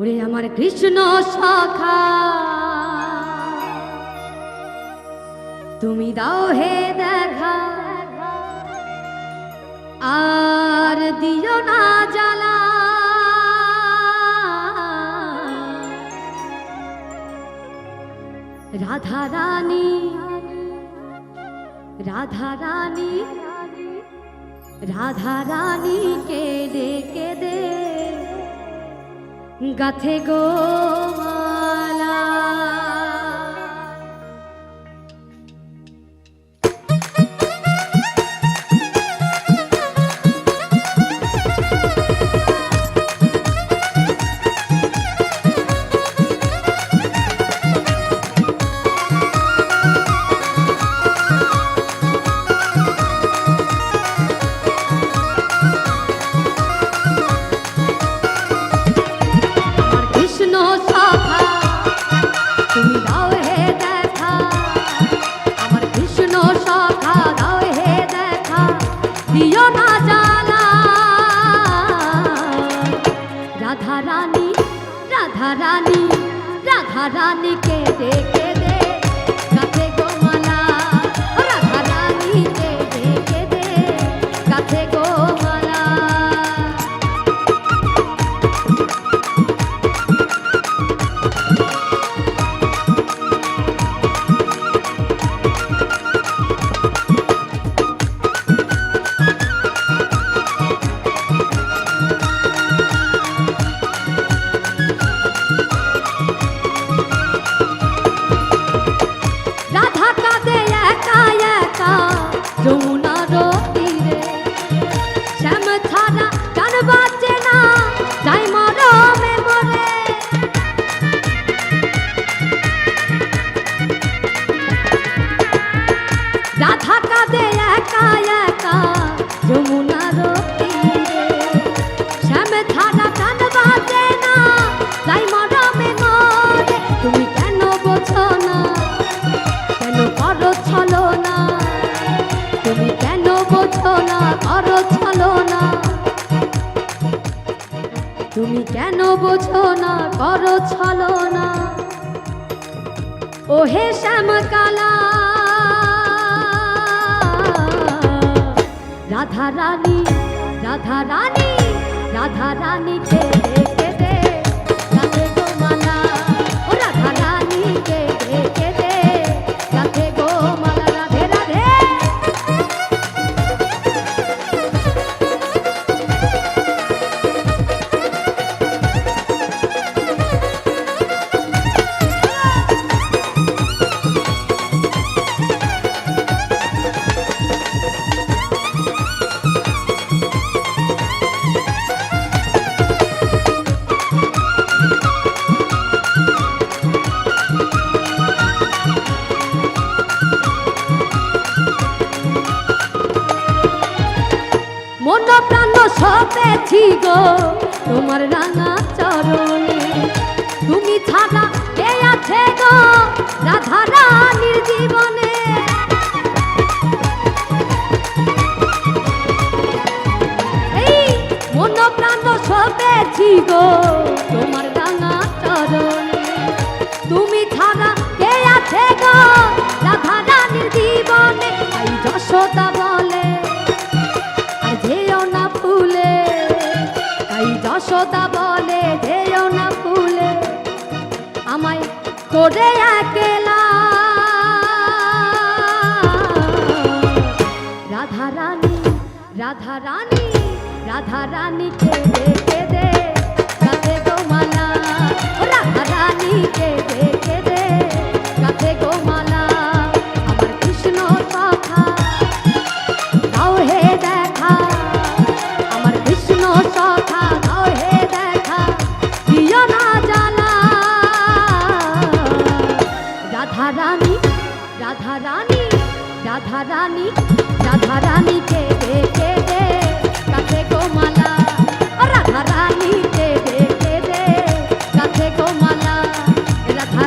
ওরে আমার কৃষ্ণ সখা। তুমি দাও হে দেখা, আর দিও না জ্বালা। রাধা রানী রাধা রানী রাধা রানী কেঁদে কেঁদে গাথে গো রাধা রানী রাধা রানী রাধা রানীকে দেখে কেন বোঝো না করো ছলো না ওহে শ্যামকালা রাধা রানী রাধা রানী রাধা রানীকে প্রাণ সপেছি গো, তোমার রাঙা চরণে। তুমি ছাড়া কে আছে গো রাধা রানীর জীবনে সপেছি গো। যশোদা বলে যেও না ফুলে, আমায় করে একেলা। রাধা রানী রাধা রানী, রাধা রানীকে দেখে দে কাছে গোমালা রাধা রানীকে দেখে রাধা রানী রাধা রানীকে দেখে দে কাছে গোমালা ও রাধা রানীকে দেখে দে কাছে গোমালা রাধা